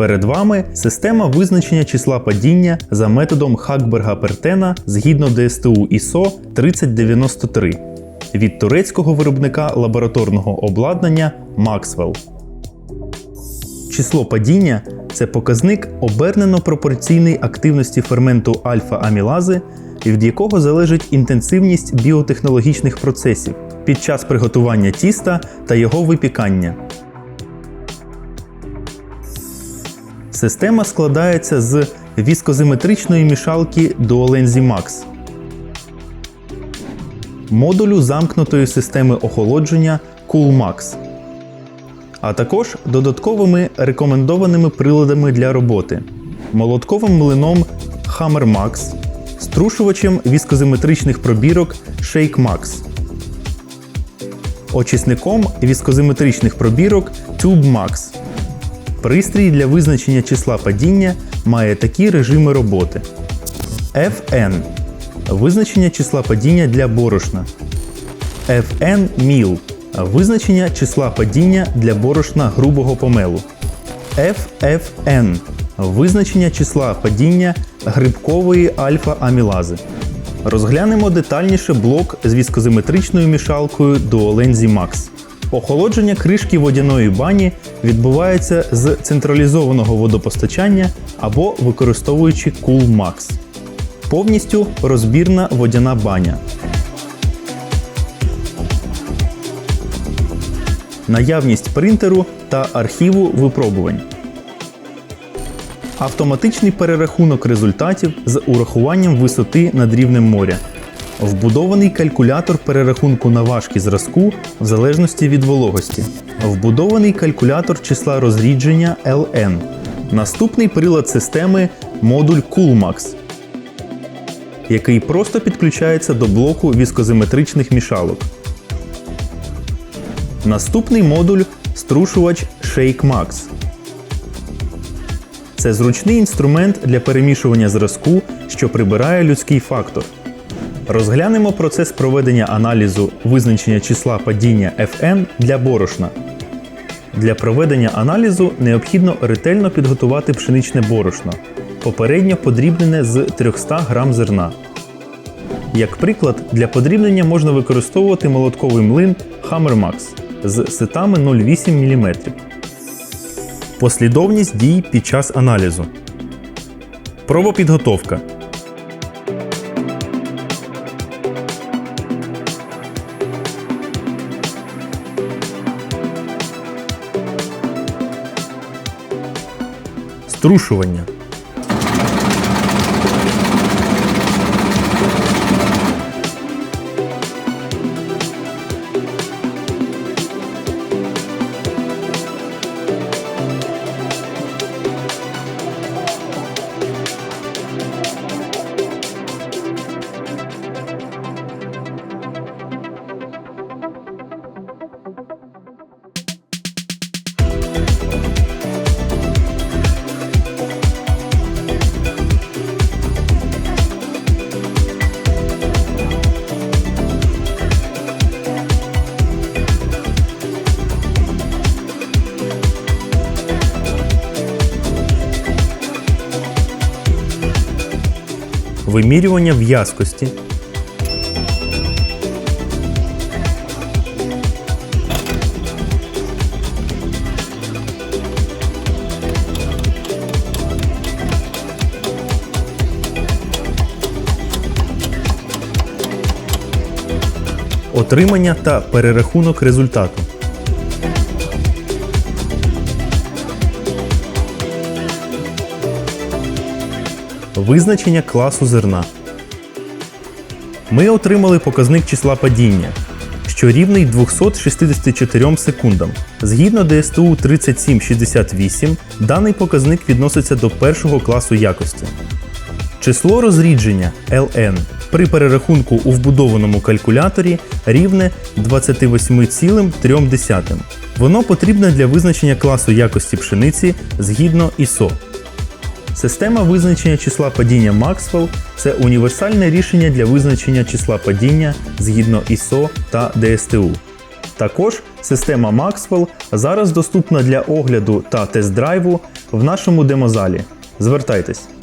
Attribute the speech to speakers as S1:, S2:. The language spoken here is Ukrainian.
S1: Перед вами система визначення числа падіння за методом Хакберга-Пертена згідно ДСТУ ISO 3093 від турецького виробника лабораторного обладнання Maxwell. Число падіння це показник обернено пропорційний активності ферменту альфа-амілази, від якого залежить інтенсивність біотехнологічних процесів під час приготування тіста та його випікання. Система складається з віскозиметричної мішалки Duolenzi Max, модулю замкнутої системи охолодження CoolMax, а також додатковими рекомендованими приладами для роботи, молотковим млином Hammer Max, струшувачем віскозиметричних пробірок Shake Max, очисником віскозиметричних пробірок Tube Max. Пристрій для визначення числа падіння має такі режими роботи: FN визначення числа падіння для борошна. FN Meal визначення числа падіння для борошна грубого помелу. FFN визначення числа падіння грибкової альфа-амілази. Розглянемо детальніше блок з віскозиметричною мішалкою Duolenzi Max. Охолодження кришки водяної бані відбувається з централізованого водопостачання або використовуючи CoolMax. Повністю розбірна водяна баня. Наявність принтеру та архіву випробувань. Автоматичний перерахунок результатів з урахуванням висоти над рівнем моря. Вбудований калькулятор перерахунку наважки зразку в залежності від вологості. Вбудований калькулятор числа розрідження LN. Наступний прилад системи модуль CoolMax, який просто підключається до блоку віскозиметричних мішалок. Наступний модуль струшувач ShakeMax. Це зручний інструмент для перемішування зразку, що прибирає людський фактор. Розглянемо процес проведення аналізу визначення числа падіння FN для борошна. Для проведення аналізу необхідно ретельно підготувати пшеничне борошно, попередньо подрібнене з 300 г зерна. Як приклад, для подрібнення можна використовувати молотковий млин Hammer Max з ситами 0,8 мм. Послідовність дій під час аналізу. Пробопідготовка. Струшування. Вимірювання в'язкості. Отримання та перерахунок результату. Визначення класу зерна. Ми отримали показник числа падіння, що рівний 264 секундам. Згідно ДСТУ 3768, даний показник відноситься до першого класу якості. Число розрідження LN при перерахунку у вбудованому калькуляторі рівне 28,3. Воно потрібне для визначення класу якості пшениці згідно ISO. Система визначення числа падіння Maxwell – це універсальне рішення для визначення числа падіння згідно ISO та DSTU. Також система Maxwell зараз доступна для огляду та тест-драйву в нашому демозалі. Звертайтесь!